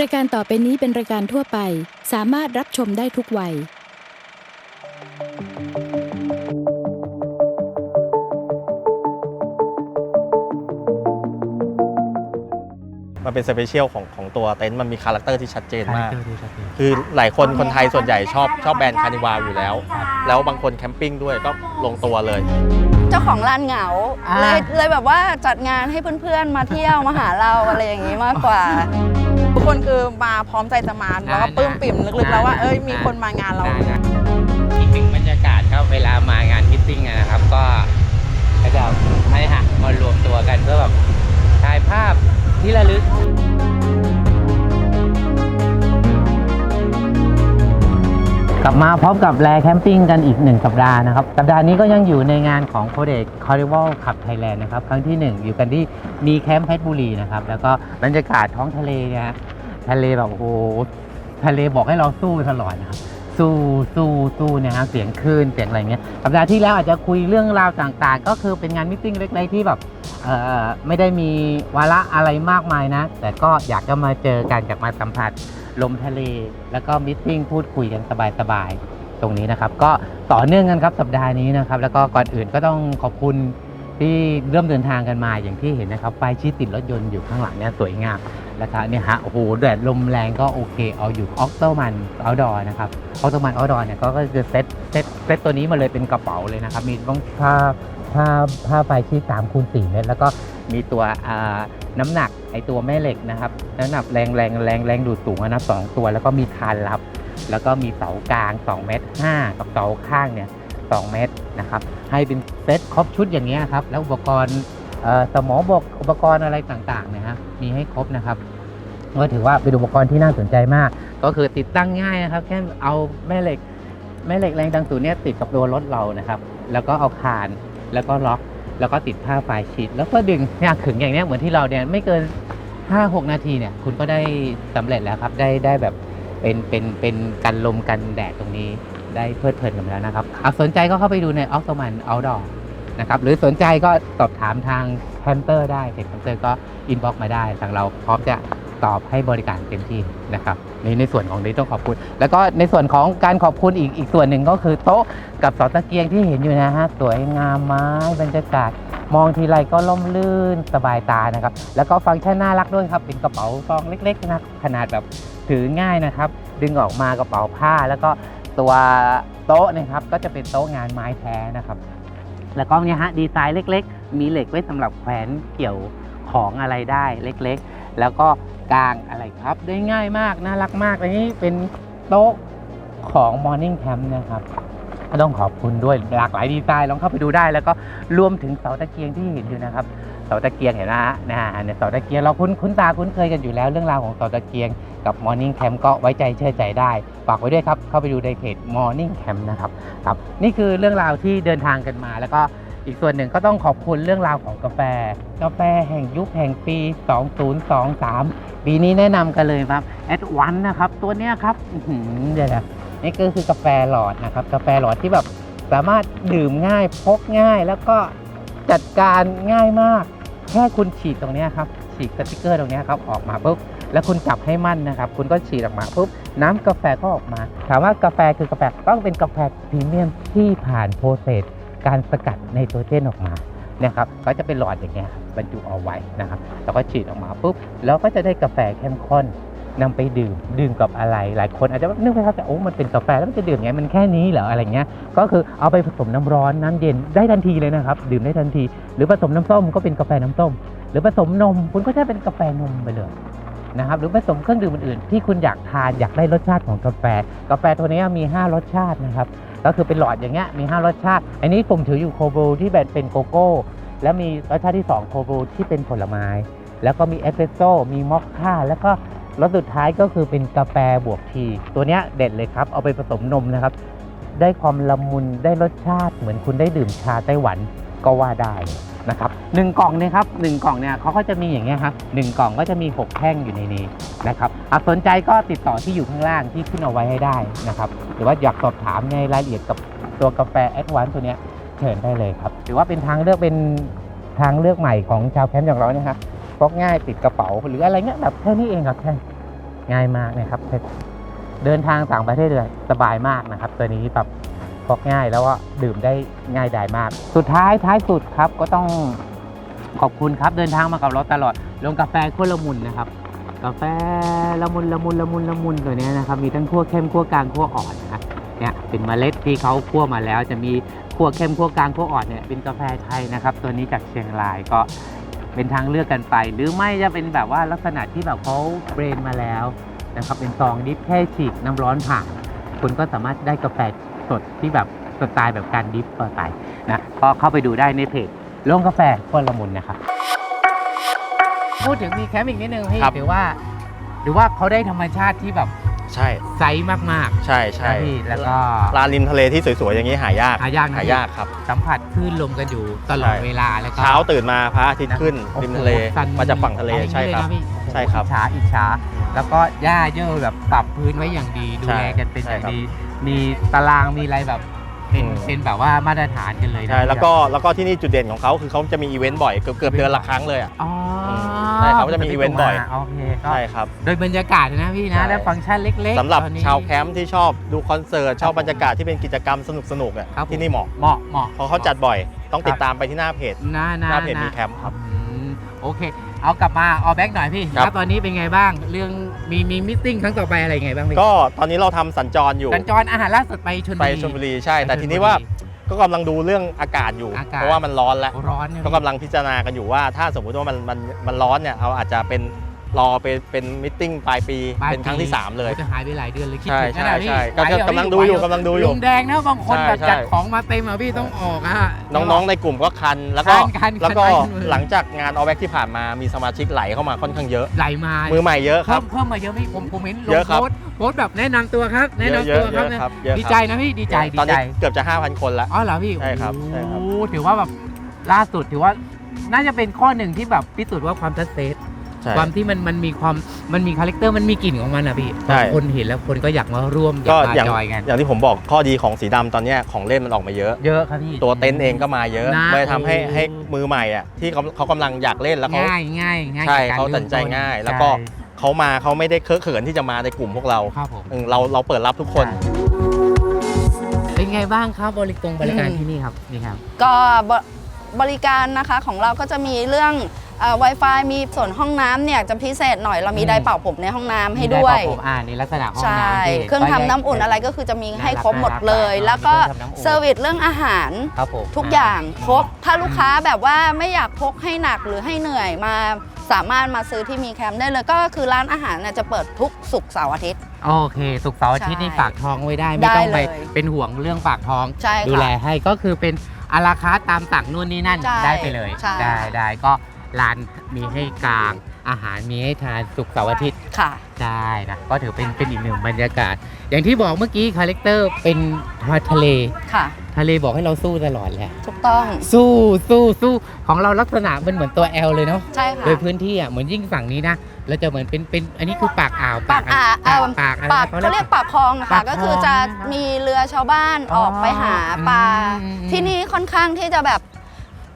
รายการต่อไปนี้เป็นรายการทั่วไป สามารถรับชมได้ทุกวัย มันเป็นสเปเชียลของของตัวเต็นท์มันมีคาแรคเตอร์ที่ชัดเจนมากคาแรคเตอร์ที่ชัดเจนคือหลายคนคนไทยส่วนใหญ่ชอบชอบแบรนด์คานิวาอยู่แล้ว แล้วบางคนแคมปิ้งด้วยก็ลงตัวเลย เจ้าของร้านเหงาอ่า เลยเลยแบบว่าจัดงานให้เพื่อนๆมาเที่ยวมาหาเราอะไรอย่างนี้มากกว่า ทุกคนคือมาพร้อมใจจะมาแล้วก็ปลื้มปิ่มลึกๆแล้วว่าเอ้ยมีคนมางานเราได้นะอีกหนึ่งบรรยากาศครับเวลามางานมิทติ้งอะนะครับ ก็ก็จะให้หักมารวมตัวกันเพื่อแบบถ่ายภาพที่ระลึก บมาพร้อมกับแลแคมปิ้งกันอีกหนึ่งสัปดาห์นะครับ สัปดาห์นี้ก็ยังอยู่ในงานของโคเดกคอร์ดิวัลขับไทยแลนด์นะครับ ครั้งที่ 1 อยู่กันที่มีแคมป์เพชรบุรีนะครับ แล้วก็บรรยากาศท้องทะเลเนี่ยฮะทะเลแบบโอ้โหทะเลบอกให้เราสู้ตลอดนะครับสู้สู้สู้เนะฮะเสียงคลื่นเสียงอะไรเงี้ยสัปดาห์ที่แล้วอาจจะคุยเรื่องราวต่างๆ ก็คือเป็นงานมิทติ้งเล็กๆที่แบบไม่ได้มีวาระอะไรมากมายนะ แต่ก็อยากจะมาเจอกันอยากมาสัมผัส ลมทะเล แล้วก็มิทติ้งพูดคุยกันสบายๆ ตรงนี้นะครับ ก็ต่อเนื่องกันครับสัปดาห์นี้นะครับ แล้วก็ก่อนอื่นก็ต้องขอบคุณที่เริ่มเดินทางกันมาอย่างที่เห็นนะครับไฟชี้ติดรถยนต์อยู่ข้างหลังเนี่ยสวยงามแล้วก็เนี่ยฮะโอ้โหแดดลมแรงก็โอเค เอาอยู่ออกโตมันเอาดอนะครับออกโตมันเอาดอเนี่ยก็ก็จะเซ็ตเซ็ตเซ็ตตัวนี้มาเลยเป็นกระเป๋าเลยนะครับ มีต้องผ้าผ้าผ้าไฟที่3คูณ4เมตรแล้วก็ มีตัวน้ำหนักไอตัวแม่เหล็กนะครับน้ำหนักแรงแรงแรงแรงดูดสูงนะสองตัว แล้วก็มีคานรับ แล้วก็มีเสากลาง2เมตร5กับเสาข้างเนี่ย2เมตรนะครับให้เป็นเซ็ตครบชุดอย่างเงี้ยครับแล้วอุปกรณ์สมอบกอุปกรณ์อะไรต่างๆนะฮะมีให้ครบนะครับก็ถือว่าเป็นอุปกรณ์ที่น่าสนใจมาก ก็คือติดตั้งง่ายนะครับ แค่เอาแม่เหล็กแม่เหล็กแรงดันสูงเนี่ยติดกับตัวรถเรานะครับ แล้วก็เอาคานแล้วก็ล็อก แล้วก็ติดผ้าไฟชีดแล้วก็ดึงยากขึงอย่างนี้เหมือนที่เราเนี่ยไม่เกิน 5-6 นาทีเนี่ย คุณก็ได้สำเร็จแล้วครับได้ได้แบบเป็นเป็นเป็นกันลมกันแดดตรงนี้ได้เพลิดเพลินกันแล้วนะครับเอาสนใจก็เข้าไปดูในออสโตมันเอาดอนะครับหรือสนใจก็สอบถามทางแคมเตอร์ได้เพจแคมเตอร์ก็อินบ็อกมาได้ทางเราพร้อมจะ ตอบให้บริการเต็มที่นะครับในในส่วนของนี้ต้องขอบคุณ แล้วก็ในส่วนของการขอบคุณอีกอีกส่วนหนึ่งก็คือโต๊ะกับเสาตะเกียงที่เห็นอยู่นะฮะสวยงามไม้บรรยากาศ มองทีไรก็ล่มลื่นสบายตานะครับแล้วก็ฟังก์ชันน่ารักด้วยครับเป็นกระเป๋าซองเล็กๆนะขนาดแบบถือง่ายนะครับ ดึงออกมากระเป๋าผ้า แล้วก็ตัวโต๊ะนะครับก็จะเป็นโต๊ะงานไม้แท้นะครับ แล้วก็เนี่ยฮะดีไซน์เล็ก ๆ มีเหล็กไว้สำหรับแขวนเกี่ยวของอะไรได้เล็กๆ แล้วก็ กางอะไรครับ ได้ง่ายมาก น่ารักมากอันนี้เป็นโต๊ะของ Morning Camp นะครับก็ต้องขอบคุณด้วยหลากหลายดีไซน์ลองเข้าไปดูได้แล้วก็รวมถึงเสาตะเกียงที่เห็นอยู่นะครับเสาตะเกียงเห็นนะฮะนะฮะเนี่เสาตะเกียงเราคุ้นคุ้นตาคุ้นเคยกันอยู่แล้วเรื่องราวของเสาตะเกียงกับ Morning Camp ก็ไว้ใจเชื่อใจได้ฝากไว้ด้วยครับเข้าไปดูในเพจ Morning Camp นะครับครับนี่คือเรื่องราวที่เดินทางกันมาแล้วก็ อีกส่วนหนึ่งก็ต้องขอบคุณเรื่องราวของกาแฟ กาแฟแห่งยุคแห่งปี 2023 ปีนี้แนะนำกันเลยครับแอดวันนะครับ ตัวเนี้ยครับเดี๋ยวนะนี่ก็คือกาแฟหลอดนะครับ กาแฟหลอดที่แบบสามารถดื่มง่ายพกง่าย แล้วก็จัดการง่ายมาก แค่คุณฉีดตรงนี้ครับ ฉีดสติกเกอร์ตรงนี้ครับ ออกมาปุ๊บแล้วคุณจับให้มั่นนะครับ คุณก็ฉีดออกมาปุ๊บน้ำกาแฟก็ออกมา ถามว่ากาแฟคือกาแฟต้องเป็นกาแฟพรีเมียมที่ผ่านโปรเซส การสกัดในตัวเจนออกมาเนี่ยครับก็จะเป็นหลอดอย่างเงี้ยครับบรรจุเอาไว้นะครับแล้วก็ฉีดออกมาปุ๊บแล้วก็จะได้กาแฟเข้มข้นนำไปดื่มดื่มกับอะไรหลายคนอาจจะนึกไปครับแต่โอ้มันเป็นกาแฟแล้วมันจะดื่มไงมันแค่นี้เหรออะไรเงี้ยก็คือเอาไปผสมน้ำร้อนน้ำเย็นได้ทันทีเลยนะครับ ดื่มได้ทันที หรือผสมน้ำส้มก็เป็นกาแฟน้ำส้ม หรือผสมนม คุณก็จะเป็นกาแฟนมไปเลยนะครับหรือผสมเครื่องดื่มอื่นๆที่คุณอยากทานอยากได้รสชาติของกาแฟ กาแฟตัวนี้มี 5 รสชาตินะครับ ก็คือเป็นหลอดอย่างเงี้ยมี 5 รสชาติ อันนี้ผมถืออยู่โคบูที่แบบเป็นโกโก้ แล้วมีรสชาติที่ 2 โคบูที่เป็นผลไม้ แล้วก็มีเอสเปรสโซ่มีมอคค่า แล้วก็รสสุดท้ายก็คือเป็นกาแฟบวกที ตัวเนี้ยเด็ดเลยครับ เอาไปผสมนมนะครับ ได้ความละมุนได้รสชาติเหมือนคุณได้ดื่มชาไต้หวัน ก็ว่าได้นะครับหนึ่งกล่องเนี่ยครับหนึ่งกล่องเนี่ยเขาก็จะมีอย่างเงี้ยครับหนึ่งกล่องก็จะมี 6แท่งอยู่ในนี้นะครับหากสนใจก็ติดต่อที่อยู่ข้างล่างที่ขึ้นเอาไว้ให้ได้นะครับหรือว่าอยากสอบถามในรายละเอียดกับตัวกาแฟแอดวานตัวเนี้ยเชิญได้เลยครับถือว่าเป็นทางเลือกเป็นทางเลือกใหม่ของชาวแคมป์อย่างเราเนี่ยครับพกง่ายติดกระเป๋าหรืออะไรเงี้ยแบบแค่นี้เองครับแค่ง่ายมากนะครับเดินทางต่างประเทศเลยสบายมากนะครับ ตัวนี้แบบ พกง่ายแล้วก็ดื่มได้ง่ายดายมาก สุดท้ายท้ายสุดครับก็ต้องขอบคุณครับเดินทางมากับเราตลอดลงกาแฟขั้วละมุนนะครับ กาแฟละมุนละมุนละมุนละมุนตัวนี้นะครับมีทั้งขั้วเข้มขั้วกลางขั้วอ่อนนะเนี่ยเป็นเมล็ดที่เขาคั่วมาแล้ว จะมีขั้วเข้มขั้วกลางขั้วอ่อนเนี่ยเป็นกาแฟไทยนะครับ ตัวนี้จากเชียงรายก็เป็นทางเลือกกันไป หรือไม่จะเป็นแบบว่าลักษณะที่แบบเขาเบรนมาแล้วนะครับเป็นซองดิฟแค่ฉีกน้ำร้อนผ่านคุณก็สามารถได้กาแฟ สดที่แบบสไตล์แบบการดิฟต่อไปนะก็เข้าไปดูได้ในเพจโรงกาแฟขั้วละมุนนะครับ พูดถึงมีแคมป์อีกนิดนึงพี่ครับถือว่า หรือว่าเขาได้ธรรมชาติที่แบบใช่ไซส์มากใช่ๆใช่นะพี่แล้วก็ลานริมทะเลที่สวยๆอย่างนี้หายากหายากนะหายากครับ สัมผัสคลื่นลมกันอยู่ตลอดใช่ เวลาแล้วก็ เช้าตื่นมาพระอาทิตย์ขึ้นโอ้โหริมทะเลซันมาจากฝั่งทะเลอางนี้ใช่ครับ ลยนะพี่ใช่ครับอิจฉาอิจฉาแล้วก็หญ้าเยอะแบบปรับพื้นไว้อย่างดี ดูใช่แลกันเป็นอย่างใช่ครับดี มีตารางมีอะไรแบบเป็นอืม เป็นแบบว่ามาตรฐานกันเลยนะใช่แล้วก็แล้วก็ที่นี่จุดเด่นของเขาคือเขาจะมีอีเวนต์บ่อยเกือบเกือบเดือนละครั้งเลยอะ อ๋อใช่เขาจะมีอีเวนต์บ่อย โอเคก็ใช่ครับ โดยบรรยากาศนะพี่นะ ใช่ และฟังก์ชันเล็กๆสำหรับตอนนี้ ชาวแคมป์ที่ชอบดูคอนเสิร์ตชอบครับบรรยากาศที่เป็นกิจกรรมสนุกๆอะครับผม ที่นี่เหมาะเหมาะเหมาะเพราะเขาจัดบ่อยต้องติคดรับตามไปที่หน้าเพจ หน้าหน้าหน้าเพจหมีแคมป์ครับ อืม โอเค เอากลับมาเอาแบ็กหน่อยพี่ครับ แล้วตอนนี้เป็นไงบ้าง เรื่องมีมีมิ팅ครั้งต่อไปอะไรไงบ้างพี่ก็ตอนนี้เราทำสัญจรอยู่สัญจรอาหารล่าสุดไปชลบุไปรี ชลบุรีใช่ แต่ไปชลทีนี้ว่าก็กำลังดูเรื่องอากาศอยู่ อากาศ เพราะว่ามันร้อนแล้ว ร้อนเนี่ยก็กำลังพิจารณากันอยู่ว่าถ้าสมมุติว่ามันมันมันร้อนเนี่ยเราอาจจะเป็น รอเป็นเป็นมิทติ้งปลายปีปลายเป็นครั้งที่ปี3เลยโอ้จะหายไปหลายเดือนเลยคิดใช่ถึงขนาดใช่นี้ใช่ก็ไหวเหรอกำลังพี่ดูอยู่ไหวเหรกำลังดูอยู่ ลุงแดงนะบางคนใช่แบบใช่จัดของมาเต็มอะพี่ต้องออกอะน้องๆในกลุ่มก็คัน แล้วก็คันคันแล้วก็คันคัน หลังจากงานออแบ็กที่ผ่านมามีสมาชิกไหลเข้ามาค่อนข้างเยอะ ไหลมามือใหม่เยอะคเพิ่รับ มเพิ่มมาเยอะไหมผมผมเห็นลงเยอะครับ โพสต์โพสต์แบบแนะนำตัวครับ แนะนำเยตัวอะครับเยอะครับเยอะครับดีใจนะพี่ดีใจดีตอนใจนี้เกือบจะ 5,000 คนแล้วอ๋อเหรอพี่ใช่ครับใช่ครับ โอ้โหถือว่าแบบล่าสุดถือว่าน่าจะเป็นข้อหนึ่งที่แบบพิสูจน์ว่าความชัดเจน ใช่ความที่มันมันมีความมันมีคาแรคเตอร์มันมีกลิ่นของมันอะพี่ใช่ คนเห็นแล้วคนก็อยากมาร่วมอยาก็กมาอย่างจอยกันอย่างที่ผมบอกข้อดีของสีดำตอนเนี้ยของเล่นมันออกมาเยอะ เยอะครับพี่ ตัวเต็นท์เองก็มาเยอะนะเลยทำให้โอ้ ให้มือใหม่อะที่เขาเขากำลังอยากเล่นแล้วเขาง่ายง่ายง่ายใช่กับกรเขาตัดสินใจริ่มต้นง่าย แล้วก็ใช่เขามาเขาไม่ได้เคอะเขินที่จะมาในกลุ่มพวกเราครับผมอืมเราเราเปิดรับทุกคนเป็นไงบ้างครับบริกรงบริการที่นี่ครับนี่ครับ ก็บบริการนะคะของเราก็จะมีเรื่อง เอ่อ Wi-Fi มีส่วนห้องน้ำเนี่ยจะพิเศษหน่อยเรามีอืมไดร์เป่าผมในห้องน้ำให้มีได้วยเป่าผมอ่าในลักษณะห้องใช่ น้ำที่เครื่องทำน้ำอุ่นอะไรก็คือจะมีให้ครบหมดเลย แล้วก็เซอร์วิสเรื่องอาหาร ครับผมทุกอย่างครบ ถ้าลูกค้าแบบว่าไม่อยากพกให้หนักหรือให้เหนื่อยมาสามารถมาซื้อที่มีแคมป์ได้เลยก็คือร้านอาหารเนี่ยจะเปิดทุกศุกร์เสาร์อาทิตย์ โอเค สุกร์เสาร์อาทิตย์ใช่นี่ฝากท้องไว้ได้ ไม่ได้ต้องไปเลยเป็นห่วงเรื่องฝากท้อง ใช่ค่ะดูแลให้ก็คือเป็นอาราคาร์ทตามสั่งนู่นนี่นั่น ใช่ได้ไปเลย ใช่ ได้ได้ก็ ร้านมีให้กลาง อาหารมีให้ทานสุกร์เสาร์อาทิตย์ค่ะได้นะก็ถือเป็นเป็นอีกหนึ่งบรรยากาศ อย่างที่บอกเมื่อกี้คาแรคเตอร์เป็นทะเล ค่ะ ทะเลบอกให้เราสู้ตลอดแหละ ถูกต้อง สู้สู้สู้ของเราลักษณะมันเหมือนตัว L เลยเนาะ ใช่ค่ะ โดยพื้นที่อะเหมือนยิ่งฝั่งนี้นะเราจะเหมือนเป็นเป็นอันนี้คือปากอ่าวปากอ่าปากเอ่อปากอะไรปากนะเขาเรียกปากคลองนะปาคะ กคลองก็คือจะมีเรือชาวบ้านอ๋อออกไปหาปลา อืมที่นี่ค่อนข้างที่จะแบบ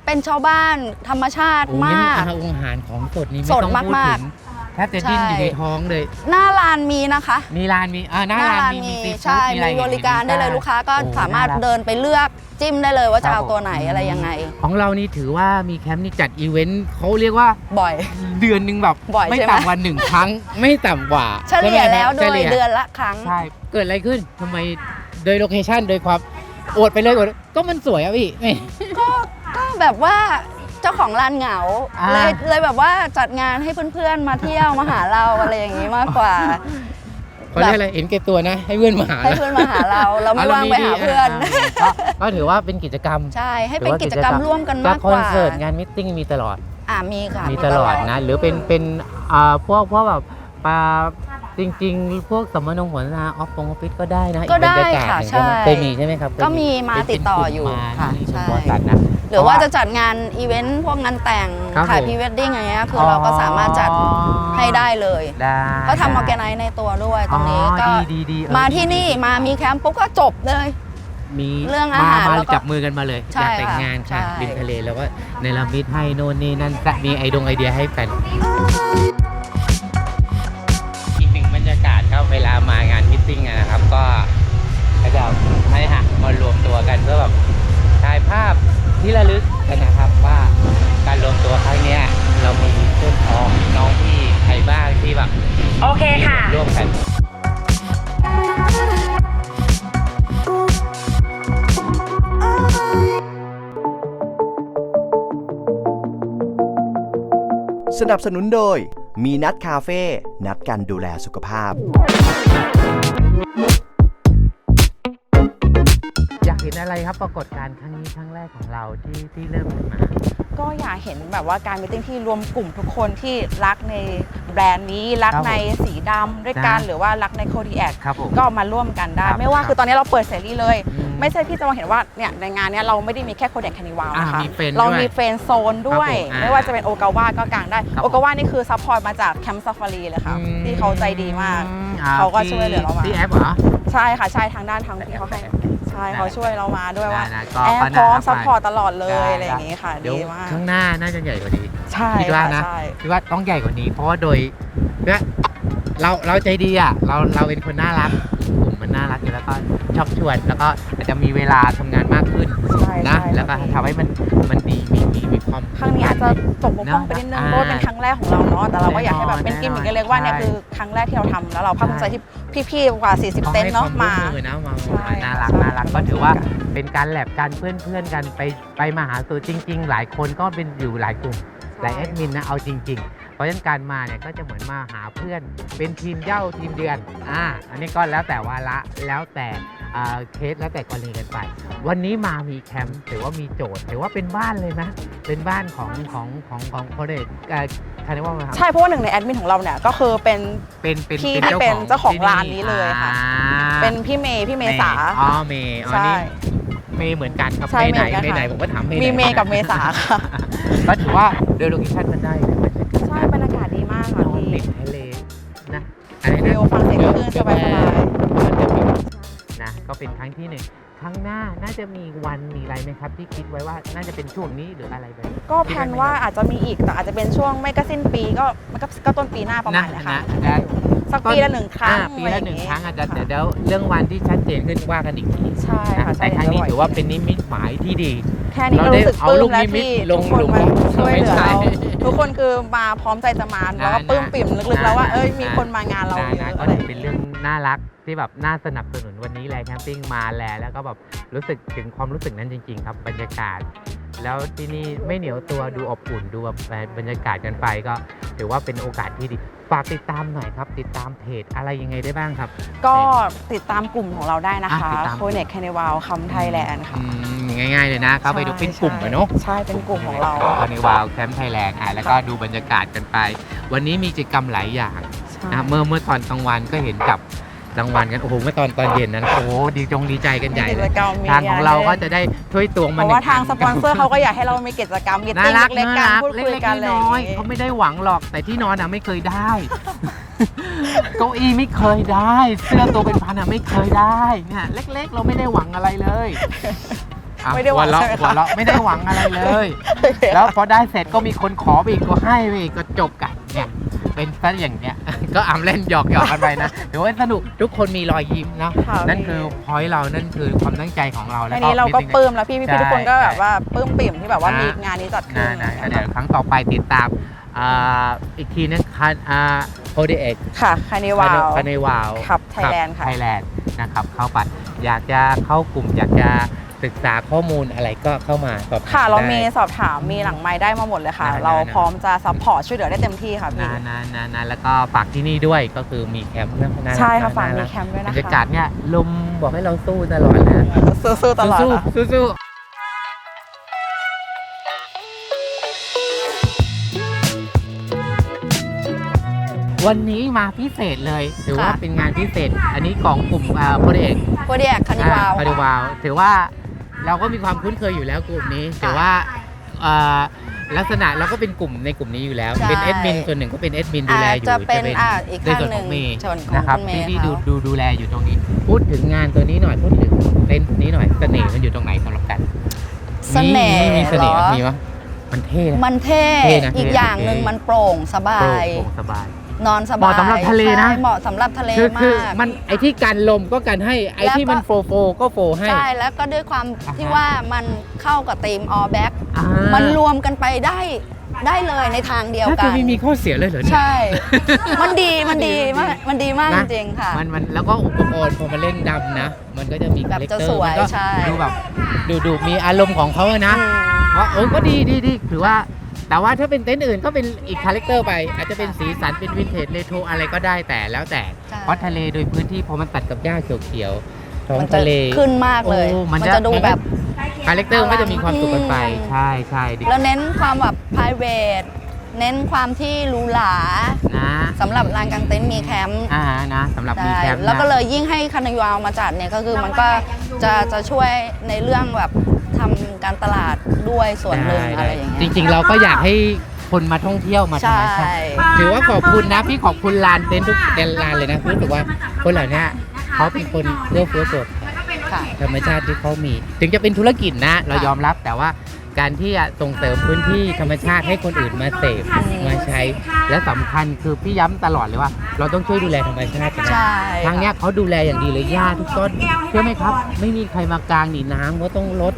เป็นชาวบ้านธรรมชาติโอ้ยมาก อาหารของสดนี่ไม่สดต้องพูดมากถึงแทบจะดิ้นอยู่ใช่ในท้องเลย หน้าลานมีนะคะ มีร้านมีอ่าหน้าร้านมีมีซีฟู้ใช่ดมีอะไรมีบริการได้เลยลูกค้าก็โอ้สามารถน่รักเดินไปเลือกจิ้มได้เลยว่าจะครัเอาบผมตัวไหนอะไรยังไง ของเรานี่ถือว่ามีแคมป์นี่จัดอีเวนต์เขาเรียกว่าบ่อย เดือนหนึ่งแบบบ่อยไม่ใช่ไหมต่ำกว่าหนึ่งครั้ง ไม่ต่ำกว่าเฉลี่ยใช่ไหมแล้วโดเฉยลี่เดือนละครั้งใช่เกิดอะไรขึ้นทำไมโดยโลเคชั่นโดยความอวดไปเลยอวดก็มันสวยอะพี่นี่ก็ก็ แบบว่าเจ้าของร้านเหงาอ่า เลยเลยแบบว่าจัดงานให้เพื่อนๆมาเที่ยวมาหาเราอะไรอย่างนี้มากกว่า เขาเรียกอะไรเห็นแก่ตัวนะ ให้เพื่อนมาหาให้เพื่อนมาหาเรา เราไม่ว่างไปหาเพื่อนก็ก็ถือว่าเป็นกิจกรรมใช่ให้เป็นกิจกรรมร่วมกันก็มากคกอนว่าเสิร์ตงานมิทติ้งมีตลอด อ่ามีค่ะมีตลอดนะ หรือเป็นเป็นอ่าพวกพวกแบบปลาจริง ๆ พวกสมนงหัวหน้าออฟฟงออฟฟิศก็ได้นะก็ได้อีบรรยาาศค่ะหนึ่งใช่ไหมใช่เคยมีใช่ไหมครับก็มีมาติดต่ออยู่เป็นกลุ่มมาค่ะที่ใช่บริษัทนะ หรือว่าจะจัดงานอีเวนต์พวกงานแต่งถ่ายพรีเวดดิ้งอะไรเงี้ยคือเราก็สามารถจัดให้ได้เลย ได้ก็ทำออร์แกไนซ์ในตัวด้วยตรงนี้ก็มาที่นี่มามีแคมป์ปุ๊บก็จบเลย มีเรื่องอาหารแล้วก็จับมือกันมาเลยอใยากแต่งงานค่ะบินทะเลแล้วก็ในรมิตให้โน่นนี่นั่นจะมีไอดงไอเดียให้แฟนอีกหนึ่งบรรยากาศก็เวลามางานมิทติ้งนะครับก็ก็จะให้ฮะมารวมตัวกันเพื่อแบบถ่ายภาพ ที่ระลึกกันนะครับว่าการรวมตัวครั้งนี้เรามีเพื่อนพ้องน้องพี่ใครบ้างที่แบบโอเคค่ะ ร่วมกันสนับสนุนโดย มีนัดคาเฟ่ นัดกันดูแลสุขภาพ เห็นอะไรครับปรากฏการณ์ครั้งนี้ครั้งแรกของเราที่ที่เริ่มขึ้นมา ก็อยากเห็นแบบว่าการมิ팅ที่รวมกลุ่มทุกคนที่รักในแบรนด์นี้รักครับผมในสีดำด้วยกันนะหรือว่ารักในโคดีแอคครับผมก็มาร่วมกันได้ ครับไม่ว่าครับคือตอนนี้เราเปิดเสรีเลย อืมไม่ใช่พี่จะมาเห็นว่าเนี่ยในงานเนี้ยเราไม่ได้มีแค่โคเด็กแคนิวาวนะคะอ่ามีเฟรนด์เราด้วยมีเฟรนด์โซนด้วย ครับผมอ่าไม่ว่าจะเป็นโอกาวาก็กางได้ครับผม โอกาวานี่คือซัพพอร์ตมาจากแคมป์ซาฟารีเลยค่ะอืมที่เขาใจดีมากอ่เขาก็ช่วยเหลือเรามา ที่แอปเหรอ ใช่ค่ะใช่ทางด้านทางที่เขาให้ใช่เขาช่วยเรามาด้วยว่าได้นะก็แอก็ร์น่าพร้อมรักซัพพอร์ตไปตลอดเลยได้อะไรอย่างงี้ค่ะเดี๋ยวดีมากข้างหน้าน่าจะใหญ่กว่านี้ ใช่คิดว่าค่ะนะ ใช่คิดว่าต้องใหญ่กว่านี้ เพราะว่าโดยเนี่ยเราเราใจดีอะเราเราเป็นคนน่ารักกลุ่มมันน่ารักอยู่แล้วก็ชอบชวนแล้วก็อาจจะมีเวลาทำงานมากขึ้นใช่นะใช่แล้วก็ค่ะทำให้มันมันดีมีมีมี ความ ครั้งนี้อาจจะตกบกพร่องไปนิดนึงอ่าเพราะว่าเป็นครั้งแรกของเราเนาะแต่เราก็อยากให้แบบเป็นแน่นอนกิมมิคเล็กๆว่าเนี่ยใช่คือครั้งแรกที่เราทำแล้วเราภาคภูมิใจที่พี่ๆกว่า 40เต็นท์เนาะมา ขอให้ควร่วมือนะมาใช่ น่ารักใช่น่ารักก็ถือว่าเป็นการแลบกันเพื่อนเพื่อนๆกันไปไปมาหาสู่จริง ๆ หลายคนก็เป็นอยู่หลายกลุ่ม หลายแอดมินนะเอาจริง ๆ เพราะฉะนั้นการมาเนี่ยก็จะเหมือนมาหาเพื่อน เป็นทีมเย่าทีมเดือนอ่าอันนี้ก็แล้วแต่วาระแล้วแต่อ่าเคสแล้วแต่กรณีกันไป วันนี้มามีแคมป์ถือว่ามีโจทย์ถือว่าเป็นบ้านเลยนะ เป็นบ้านของของของของโคเดตคาร์นิวัลครับใช่เพราะว่าหนึ่งในแอดมินของเราเนี่ยก็คือเป็นเป็นเป็นพี่ที่เป็นเจ้าของที่ร้านนี้เลยค่ะอ่าเป็นพี่เมย์พี่เมษาอ๋อเมย์อ๋อใช่นี่ เมย์เหมือนกันครับใช่เมย์ไหนเหมือนกันเมย์ไหนค่ะ ผมก็ถามเมย์มีไหนเมย์กับเมษาค่ะ ก็ถือว่าโดยโลเคชั่นมันได้เลยใช่บรรยากาศดีมากค่ะนอนพี่ติดทะเลนะอะไรฟินะลฟังเสียงคลื่นสบายๆนะก็เป็นครั้งที่หนึ่ง ครั้งหน้าน่าจะมีวันมีอะไรไหมครับ ที่คิดไว้ว่าน่าจะเป็นช่วงนี้หรืออะไรแบบนี้ก็แพลนว่าอาจจะมีอีกแต่อาจจะเป็นช่วงไม่ก็สิ้นปีก็มันก็ก็ต้นปีหน้าประมาณเนี้ยค่ะนะสักปีละหนึ่งครั้งอ่าปีละหนึ่งครั้งอาจจะค่เดี๋ยวเดี๋ยวเรื่องวันที่ชัดเจนขึ้นว่ากันอีกทีใช่นะค่ะแต่ครั้งนี้ถือว่าเป็นนิมิตหมายที่ดี แค่นี้ก็เราได้รู้สึกเอาปลื้ลูมกแล้วนิมิตที่ลทุงกคนหลุมมาช่วยเหลือไม่ใช่เรา ทุกคนคือมาพร้อมใจจะมาแล้วก็นะปลื้มปิ่มลึกๆแล้วว่านะเอ้ยมีนะคนมางานเรานะเยนะอะก็อะไรถือเป็นเรื่องน่ารักที่แบบน่าสนับสนุนวันนี้แหละแคมปิ้งมาแลแล้วก็แบบรู้สึกถึงความรู้สึกนั้นจริง ๆ ครับบรรยากาศ แล้วที่นี่ไม่เหนียวตัวดูอบอุ่นดูแบบบรรยากาศกันไปก็ถือว่าเป็นโอกาสที่ดี ฝากติดตามหน่อยครับ ติดตามเพจอะไรยังไงได้บ้างครับ ก็ติดตามกลุ่มของเราได้นะคะอะติดตาม โคเน็กแคนิวาลคัมไทยแลนด์ค่ะ อืมง่ายๆเลยนะเข้าไปดูเป็นกลุ่มอะเนาะ ใช่ เป็นกลุ่มของเรา คานิวาวแคมป์ไทยแลนด์อะแล้วก็ดูบรรยากาศกันไป วันนี้มีกิจกรรมหลายอย่างใช่นะเมื่อเมื่อตอนกลางวันก็เห็นกับ รางวัลกัน โอ้โห เมื่อตอนตอนเย็นนั้น โอ้โห ดีจงดีใจกันใหญ่มีกิเลจยกรรมมีทางของเราก็จะได้ถ้วยตวงเพมาราะหนึ่ว่าทางอัสปอนเซอร์เขาก็อยากให้เรามีกิจกรรมมีน่าติ้งรักเล็กๆน่ากันรักพูดคุยเล็กกันๆอะไรอน้ย่างอยๆงี้เขาไม่ได้หวังหรอก แต่ที่นอนอะไม่เคยได้เก้าอี้ไม่เคยได้ เสื้อตัวเป็นพันอะไม่เคยได้เนี่ยเล็ก ๆ เราไม่ได้หวังอะไรเลยอะไม่ได้หวังวเราะใช่ไหมคะหัวเราะไม่ได้หวังอะไรเลย แล้วพอได้เสร็จก็มีคนขอไปอีกก็ให้ไปอีกก็จบกัน เนี่ยเป็นซะอย่างเนี้ย ก็อำเล่นหยอกหยอกกันไปนะถือว่าสนุกทุกคนมีรอยยิ้มเนาะค่ะนั่นคือพอยเรานั่นคือความตั้งใจของเราอัแล้วนนี้เราก็มีสิ่งปลื้มแล้วพี่พี่ใช่ๆทุกคนก็แบบว่าปลื้มปิ่มที่แบบว่านะมีงานนี้จัดขึ้นนะนะก็เดี๋ยวครั้งต่อไปติดตามอ่าอีกทีนึงคันอ่าโพดีเอ็กค่ะคานิวาลคาในวาว ครับ Thailand ค่ะ ไทยแลนด์นะครับเข้าไปอยากจะเข้ากลุ่มอยากจะ ศึกษาข้อมูลอะไรก็เข้ามาสอบถามค่ะ เรามีได้สอบถามมีหลังไม้ได้มาหมดเลยค่ะ ได้เราได้ พร้อมจะซัพพอร์ตช่วยเหลือได้เต็มที่ค่ะพี่ นะนะนะนะแล้วก็ฝากที่นี่ด้วยก็คือมีแคมป์นะน่ารักใช่ค่ะน่ฝากรัมีแคมป์ด้วยบรนะรคะยากาศเนี่ยลมบอกให้เราสู้ตลอดนะสู้ๆตลอดสู้ค่ะสู้สู้วันนี้มาพิเศษเลยถือว่าค่ะ เป็นงานพิเศษ อันนี้ของกลุ่มโพดีเอ็กโคเดียคานิวาลคานิวาว ถือว่า เราก็มีความคุ้นเคยอยู่แล้วกลุ่มนี้ถือว่าเอ่อลักษณะเราก็เป็นกลุ่มในกลุ่มนี้อยู่แล้ว ใช่ เป็นแอดมินส่วนหนึ่งก็เป็นแอดมินดูแลอาจอยู่จะเป็นอ่าอีกในข้างส่วนหขนึ่องงเมย์ส่วนของนะครับคุณเมที่ย์ที่ดูเขา ดูดูแลอยู่ตรงนี้ พูดถึงงานตัวนี้หน่อยพูดถึงเต็นท์นี้หน่อยเสน่ห์มันอยู่ตรงไหนสำหรับกันเสน่ห์มีมีเสน่ห์เหรอ มีวะมันเท่นะ มันเท่ เท่นะอีกเท่อย่างหนึ่งเท่ มันโปร่งสบาโปร่งย โปร่งสบาย นอนสเหบายมาะสำหรับทะเลนะ ใช่เหมาะสำหรับทะเลคือมาคือกมันไอที่กันลมก็กันให้ไอแล้วที่มันก็โฟโฟก็โฟให้ ใช่แล้วก็ด้วยความอ่าฮะ ที่ว่ามันเข้ากับธีม all back อ่ามันรวมกันไปได้ได้เลยในทางเดียวถ้ากัจะน ไม่มีข้อเสียเลยเหรอเนี่ย ใช่ มันดีมันดีมากมันดีมากจนะ ริงๆค่ะ มันมันแล้วก็อุปกรณ์พอมาเล่นดำนะ มันก็จะมีแบบคาแรคจะเตอสร์วยมันก็ใช่ ดูแบบดูดูมีอารมณ์ของเขาอะนะอืม ว่าเออก็ดีดีดีถือว่า แต่ว่าถ้าเป็นเต็นท์อื่นก็เป็นอีกคาแรคเตอร์ไป อาจจะเป็นสีสันเป็นวินเทจเรโทรอะไรก็ได้แต่แล้วแต่ใช่ เพราะทะเลโดยพื้นที่พอมันตัดกับหญ้าเขียวๆท้องมันจะทะเล ขึ้นมากเลย โอ้มันมันจะจะดูแบบ คาแรคเตอร์มันก็จะมีความสุขกันไปอืมใช่ใช่ดิแล้วเน้นความแบบ private เน้นความที่หรูหรานะสำหรับลานกางเต็นท์มีแคมป์อ่านะสำหรับมีได้แคมป์แล้วก็นะเลยยิ่งให้คานายาวมาจัดเนี่ยก็คือมันก็จะจะช่วยในเรื่องแบบทำ การตลาดด้วยส่วนหนึ่งได้อะไรได้อย่างเงี้ย จริงๆ เราก็อยากให้คนมาท่องเที่ยวมาธรใช่รมชาติถือว่าขอบคุณนะพี่ขอบคุณลานเต็นท์ทุกเต็นท์ลานเลยนะรู้สึกว่าคนเหล่านี้เขาเป็นคนเอื้อเฟื้อเผื่อค่ะ ธรรมชาติที่เขามี ถึงจะเป็นธุรกิจนะ เราค่ะยอมรับแต่ว่าการที่จะส่งเสริมพื้นที่ธรรมชาติให้คนอื่นมาเสพอืมมาใช้ และสำคัญคือพี่ย้ำตลอดเลยว่า เราต้องช่วยดูแลธรรมชาตินะ ใช่ทางเนี้ยเขาดูแลอย่างดีเลยหญ้าทุกต้นเชื่อไหมครับ ไม่มีใครมากลางหนีน้ำก็ต้องลด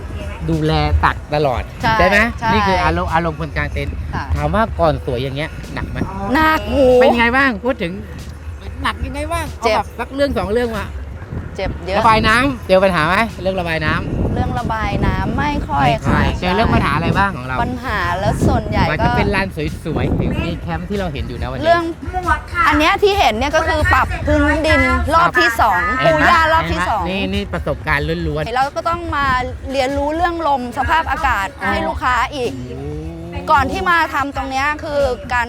ดูแลตัดตลอดใช่ไหมใช่นี่คืออารมณ์อารมณ์คนกลางเต็นท์ค่ะ ถามว่าก่อนสวยอย่างเงี้ยหนักไหมหนักหูเป็นไงบ้างพูดถึงหนักยังไงบ้างเอาเจ็บแบบสักเรื่องสองเรื่องมาเจ็บเยอะ ระบายน้ำเจอปัญหาไหมเรื่องระบายน้ำเรื่องระบายน้ำไม่ค่อยไม่ค่ค่ะอยเจอเรื่องปัญหาอะไรบ้างของเราปัญหาแล้วส่วนใหญ่มันก็จะเป็นลานสวยๆมีแคมป์ที่เราเห็นอยู่นะวันนี้ เรื่องอันเนี้ยที่เห็นเนี่ยก็คือปรับพื้นดินรอบที่สองเห็ปูนไหมหญ้ารอบที่เห็นไหมสอง นี่นี่ประสบการณ์ล้วนเราก็ต้องมาเรียนรู้เรื่องลมสภาพอากาศให้ลูกค้าอีกๆก่อนที่มาทำตรงเนี้ยคือการ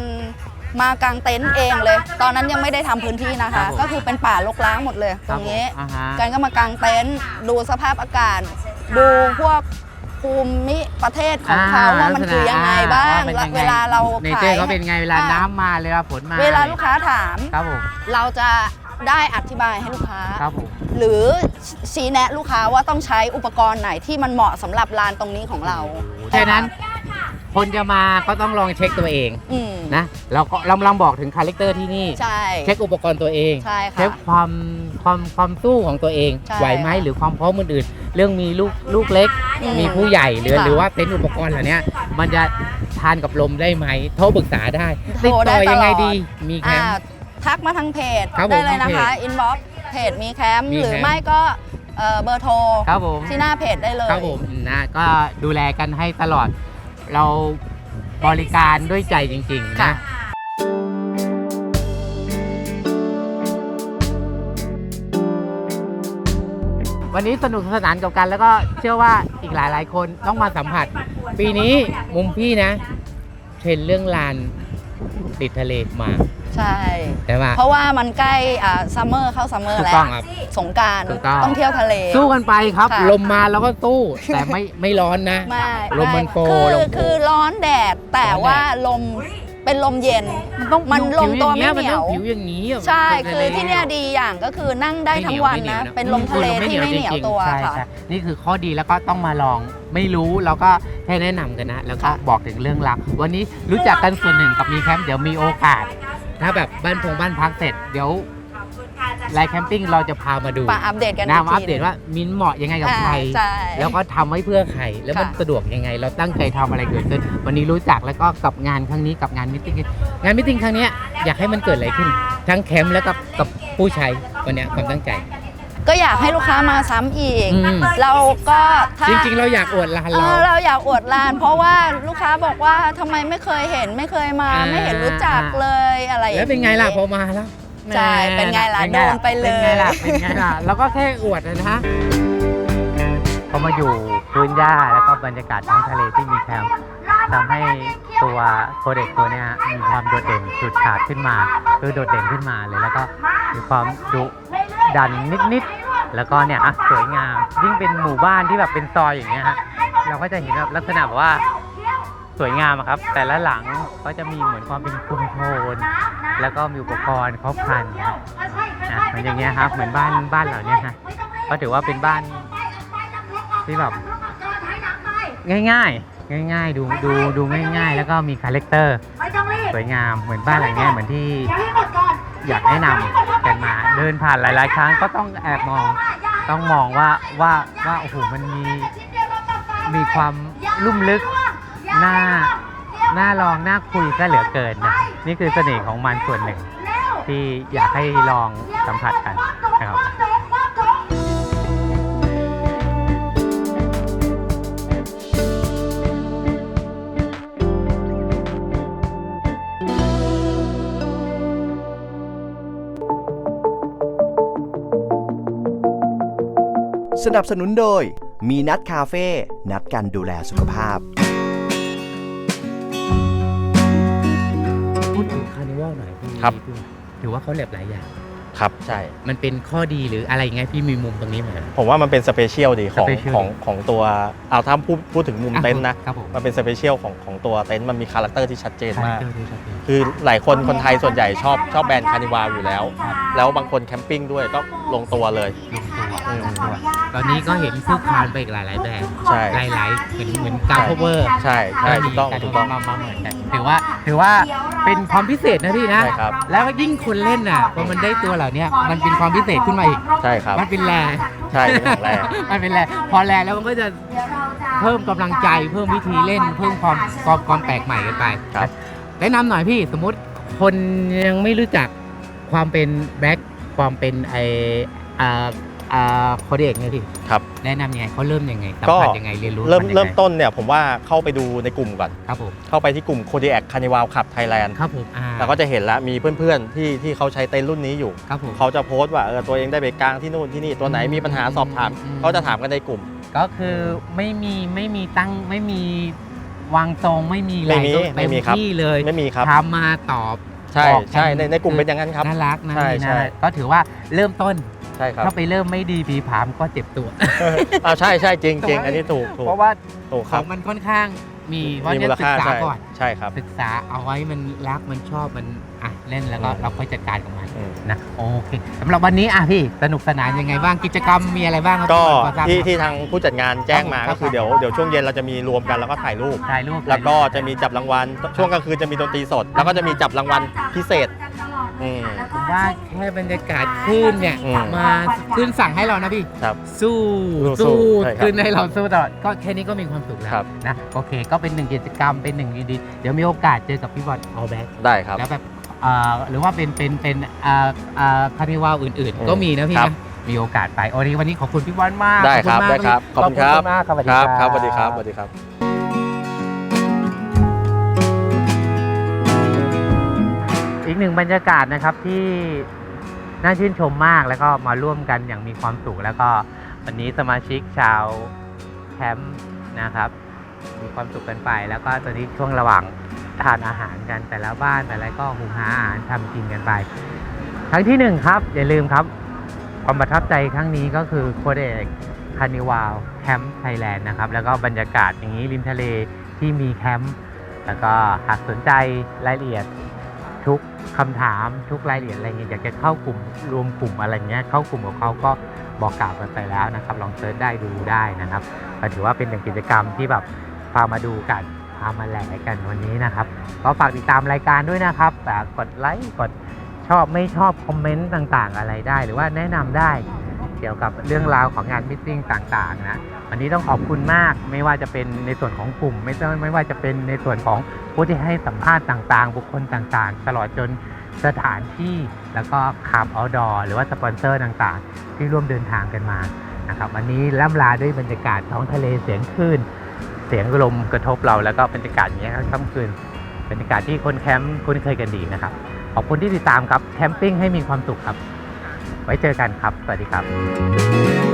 มากางเต็นท์เองเลย ตอนนั้นยังไม่ได้ทำพื้นที่นะครัคะบผมก็คือเป็นป่ารกร้างหมดเลย ตรงนี้อ่าฮะการก็มากางเต็นท์ดูสภาพอากาศ ดูพวกภูมิประเทศของเขาว่ามันคือยังไงบ้างอ่แล้วนเวลาเราเนขาเจอยร์เขาเป็นไงเวลาอ่น้ำมาเวลาฝนมาเวลาลูกค้าถาม ครับผมเราจะได้อธิบายให้ลูกค้า ครับผมหรือชี้แนะลูกค้าว่าต้องใช้อุปกรณ์ไหนที่มันเหมาะสำหรับลานตรงนี้ของเราฉะนั้น คนจะมาก็ต้องลองเช็คตัวเองอืมนะเราก็เราลองบอกถึงคาแรคเตอร์ที่นี่ ใช่ เช็คอุปกรณ์ตัวเองใช่ค่ะเช็คความความความสู้ของตัวเอง ใช่ไหวไหมหรือความพร้อมอื่นๆเรื่องมีลูกลูกเล็ก อืมมีผู้ใหญ่หรือค่ะหรือว่าเต็นท์อุปกรณ์เหล่านี้มันจะทานกับลมได้ไหมโทรปรึกษาได้โทรติดได้ต่อยังไงตลอด ดีมีแคอ่ามป์ ทักมาทางเพจครับผมได้เลยนะทางเพคะจอินบ็อกเพจมีแคมป์มีหรือแคมป์ ไม่ก็เอ่อเบอร์โทร ครับผม ที่หน้าเพจได้เลย ครับผมนะก็ดูแลกันให้ตลอด เราบริการด้วยใจจริงๆค่ะนะ วันนี้สนุกสนานกับกัน แล้วก็เชื่อว่าอีกหลายๆ คนต้องมาสัมผัส ปีนี้มุมพี่นะ เทรนด์เรื่องลานติดทะเลมา ใช่ ใช่ไหม เพราะว่ามันใกล้อ่าซัมเมอร์เข้าซัมเมอร์ถูกแล้ว ต้องครับสงกรารถูกต้อง ต้องเที่ยวทะเล สู้กันไปครับ ค่ะ ลมมาแล้วก็สู้ แต่ไม่ไม่ร้อนนะ ไม่ลมมันโฟคือลมโฟคือร้อนแดดแต่ร้อนแดด ว่าลมเป็นลมเย็น มันลงตัวไม่เหนียว ผิวอย่างนี้อะใช่ มัคือที่เนี่ยดีอย่างก็คือนั่งได้ทั้งวันนะ เป็นลมทะเลที่ไม่เหนียวตัวใช่ค่ะ ใช่นี่คือข้อดีแล้วก็ต้องมาลองไม่รู้เราก็แค่แนะนำกันนะ แล้วก็ค่ะ บอกถึงเรื่องราววันนี้รู้จักกันส่วนหนึ่งกับมีแคมป์เดี๋ยวมีโอกาส ถ้าแบบบ้านพงบ้านพักเสร็จเดี๋ยวไลน์แคมปิ้งเราจะพามาดูมาอัปเดตกันนะกมาอัปเดตว่ามินเหมาะยังไงกับอ่าใครใช่แล้วก็ทำไว้เพื่อใคร แล้วมันค่ะสะดวกยังไง เราตั้งใจทำอะไรเกิดขึ้น วันนี้รู้จักแล้วก็กับงานครั้งนี้กับงานมิทติ้งงานมิทติ้งครั้งเนี้ยอยากให้มันเกิดอะไรขึ้น ทั้งแคมป์แล้วกับกับผู้ใช้วันเนี้ยความตั้งใจ ก็อยากให้ลูกค้ามาซ้ำอีก อืม เราก็ถ้า จริงๆ เราอยากอวดร้านเอเราอเราอยากอวดร้าน เพราะว่าลูกค้าบอกว่าทำไมไม่เคยเห็นไม่เคยมาอ่า ไม่เห็นรู้จักเลยอะไรอย่างแล้วเป็นไงล่ะพอมาแล้วใช่เป็นไงล่ะแหมโดนไปเลยเป็นไงล่ะเป็นไงล่ะแล้วก็แค่อวดนะฮะพอมาอยู่พื้นหญ้าแล้วก็บรรยากาศท้องทะเลที่มีแคมป์ทำให้ตัวโคเด็กตัวเนี้ยฮะมีความโดดเด่นสุดขาดขึ้นมา คือโดดเด่นขึ้นมาเลยแล้วก็มีความดุดันนิดๆ แล้วก็เนี่ยอะสวยงาม ยิ่งเป็นหมู่บ้านที่แบบเป็นซอยอย่างเงี้ยฮะเราก็จะเห็นแบบลักษณะแบบว่าสวยงามอะครับ แต่ละหลังก็จะมีเหมือนความเป็นคุมโทนแล้วก็มีอุปกรณ์ครบครันครับนะเหมือนอย่างเงี้ยครับ เหมือนบ้านบ้านเหล่านี้ฮะก็ถือว่าเป็นบ้านที่แบบง่ายๆ ง่าย ๆ ดูดูดูง่าย ๆ แล้วก็มีคาแรคเตอร์สวยงามเหมือนบ้านหลังเนี้ยเหมือนที่ อยากแนะนำกันมาเดินผ่านหลาย ๆ ครั้งก็ต้องแอบมองต้องมองว่าว่าว่าโอ้โหมันมีมีความลุ่มลึกหน้าหน้าลองหน้าคุยก็เหลือเกินนะนี่คือเสน่ห์ของมันส่วนหนึ่ง ที่อยากให้ลองสัมผัสกันนะครับ นับสนุนโดย มีนัดคาเฟ่นัดกันดูแลสุขภาพ พูดถึงคาร์นิวัลหน่อยพี่ครับ พี่ถือว่าเขาแลบหลายอย่าง ครับใช่ มันเป็นข้อดีหรืออะไรยังไงพี่มีมุมตรงนี้ไหม ผมว่ามันเป็นสเปเชียลดีของ Special ของของตัวเอาถ้าพูดพูดถึงมุมเต็นท์นะ ครับผมมันเป็นสเปเชียลของของตัวเต็นท์มันมีคาแรคเตอร์ที่ชัดเจนมากคาแรคเตอร์ที่ชัดเจนคือหลายคนคนไทยส่วนใหญ่ชอบชอบแบรนด์คานิวาอยู่แล้วครับแล้วบางคนแคมปิ้งด้วยก็ลงตัวเลย ลง ตัวอืมลงตัวตอนนี้ก็เห็นคู่คานไปอีกหลาย ๆ แบรนด์ใช่ หลาย ๆ เหมือนเหมือนการ cover ใช่ใช่ถูกต้องมีารถูกต้อง มามาเหมือนกันถือว่าถือว่าเป็นความพิเศษนะพี่นะ ใช่ครับ แล้วยิ่งคนเล่นน่ะพอมันได้ตัวเหล่านี้มันเป็นความพิเศษขึ้นมาอีก ใช่ครับ มันเป็นแร่ใช่เป็นของแรกมันเป็นแร่พอแร่แล้วมันก็จะเพิ่มกำลังใจ เพิ่มวิธีเล่น เพิ่มความความความแปลกใหม่กันไปครับ แนะนำหน่อยพี่สมมติคนยังไม่รู้จักความเป็นแบ็คความเป็นไออ่า อ่าโคเด็กเนี่ยพี่ครับแนะนำยังไงเขาเริ่มยังไงสัมก็ผัสยังไงเรียนรู้เริ่มนยังไงเริ่มต้นเนี่ยผมว่าเข้าไปดูในกลุ่มก่อน ครับผมเข้าไปที่กลุ่ม Kodiak Carnival Club Thailand ครับผมอ่าเราก็จะเห็นแล้วมีเพื่อนๆที่ที่เขาใช้เต็นท์รุ่นนี้อยู่ ครับผม เขาจะโพสต์ว่าเออตัวเองได้ไปกลางที่นู่นที่นี่ตัวไหนมีปัญหาสอบถาม อืม เขาจะถามกันในกลุ่ม ก็คือไม่มีไม่มีตั้งไม่มีวางทรงไม่มีอะไรไม่มีก็ไม่มีครับ ที่เลยไม่มีครับ ทำมาตอบใช่บอกกันใช่ในในกลุ่มเป็นอย่างนั้นครับ น่ารักนะใช่นี่นะใช่ก็ถือว่าเริ่มต้น ใช่ครับ ถ้าไปเริ่มไม่ดีผีผามก็เจ็บตัว อ่าใช่ใช่จริงจริงถูกไหมอันนี้ถูกถูกเพราะว่าถูกขครัอบ งมันค่อนข้างมีเพราะมีเนี่มูยลศึค่ากษาใช่ก่อน ใช่ครับ ศึกษาเอาไว้มันรักมันชอบมันอะเล่นแล้วก็อืม เราค่อยจัดการกับมันอืมนะโอเคสำหรับวันนี้อะพี่สนุกสนานยังไงบ้างกิจกรรมมีอะไรบ้างครับก็พอทราบที่ครับที่ทางผู้จัดงานแจ้งมาครัก็บคือเดี๋ยวเดี๋ยวช่วงเย็นเราจะมีรวมกันแล้วก็ถ่ายรูป ถ่ายรูปแล้วก็จะมีจับรางวัลช่วงกลางคืนจะมีดนตรีสด แล้วก็จะมีจับรางวัลพิเศษ อืมผมว่าแค่บรรยากาศคลื่นเนี่ยอืมมาคลื่นสั่งให้เรานะพี่ ครับสู้สู้สู้ใช่ครับคลื่นให้เราสู้ตลอดก็แค่นี้ก็มีความสุขแล้วครับ นะโอเค ก็เป็นหนึ่งกิจกรรมเป็นหนึ่งดีๆเดี๋ยวมีโอกาสเจอกับพี่บอลออแบ็คได้ครับ แล้วแบบอ่าหรือว่าเป็นเป็นเป็นอ่าอ่าคาร์นิวัลอื่นอืมๆ ก็มีนะพี่ครันะบมีโอกาสไปโอ้ยวันนี้ขอบคุณพี่บอลมากได้ขอครับณมากได้ครับพี่ขอบคุณครับ มากครับสวัสดีครับคครัรับบสวัสดีครับสวัสดีครับ อีกหนึ่งบรรยากาศนะครับที่น่าชื่นชมมากแล้วก็มาร่วมกันอย่างมีความสุขแล้วก็วันนี้สมาชิกชาวแคมป์นะครับ มีความสุขกันไป แล้วก็ตอนนี้ช่วงระหว่างทานอาหารกันแต่ละบ้านแต่ละก็หุงหาอาหารทำกินกันไป ครั้งที่หนึ่งครับอย่าลืมครับ ความประทับใจครั้งนี้ก็คือโคเดกคานิวาลแคมป์ไทยแลนด์นะครับ แล้วก็บรรยากาศอย่างนี้ริมทะเลที่มีแคมป์แล้วก็หากสนใจรายละเอียด ทุกคำถามทุกรายละเอียดอะไรเงี้ยอยากจะเข้ากลุ่มรวมกลุ่มอะไรเงี้ยเข้ากลุ่มของเขาก็บอกกล่าวกันไปแล้วนะครับ ลองเซิร์ชได้ดูได้นะครับก็ถือว่าเป็นหนึ่งกิจกรรมที่แบบพามาดูกันพามาแหลกกันวันนี้นะครับก็ฝากติดตามรายการด้วยนะครับกกดไลค์กดชอบไม่ชอบคอมเมนต์ต่างๆอะไรได้ หรือว่าแนะนำได้ เกี่ยวกับเรื่องราวของงานมิทติ้งต่างๆนะวันนี้ต้องขอบคุณมากไม่ว่าจะเป็นในส่วนของกลุ่ม ไม่ต้องไม่ว่าจะเป็นในส่วนของผู้ที่ให้สัมภาษณ์ต่างๆ บุคคลต่างๆ ตลอดจนสถานที่แล้วก็ขับเอาดอหรือว่าสปอนเซอร์ต่างๆ ที่ร่วมเดินทางกันมานะครับวันนี้ล่ำลาด้วยบรรยากาศท้องทะเลเสียงคลื่นเสียงลมกระทบเราแล้วก็บรรยากาศอย่างนี้ครับค่ำคืนบรรยากาศที่คนแคมป์คุ้นเคยกันดีนะครับขอบคุณที่ติดตามครับแคมปิ้งให้มีความสุขครับ ไว้เจอกันครับ สวัสดีครับ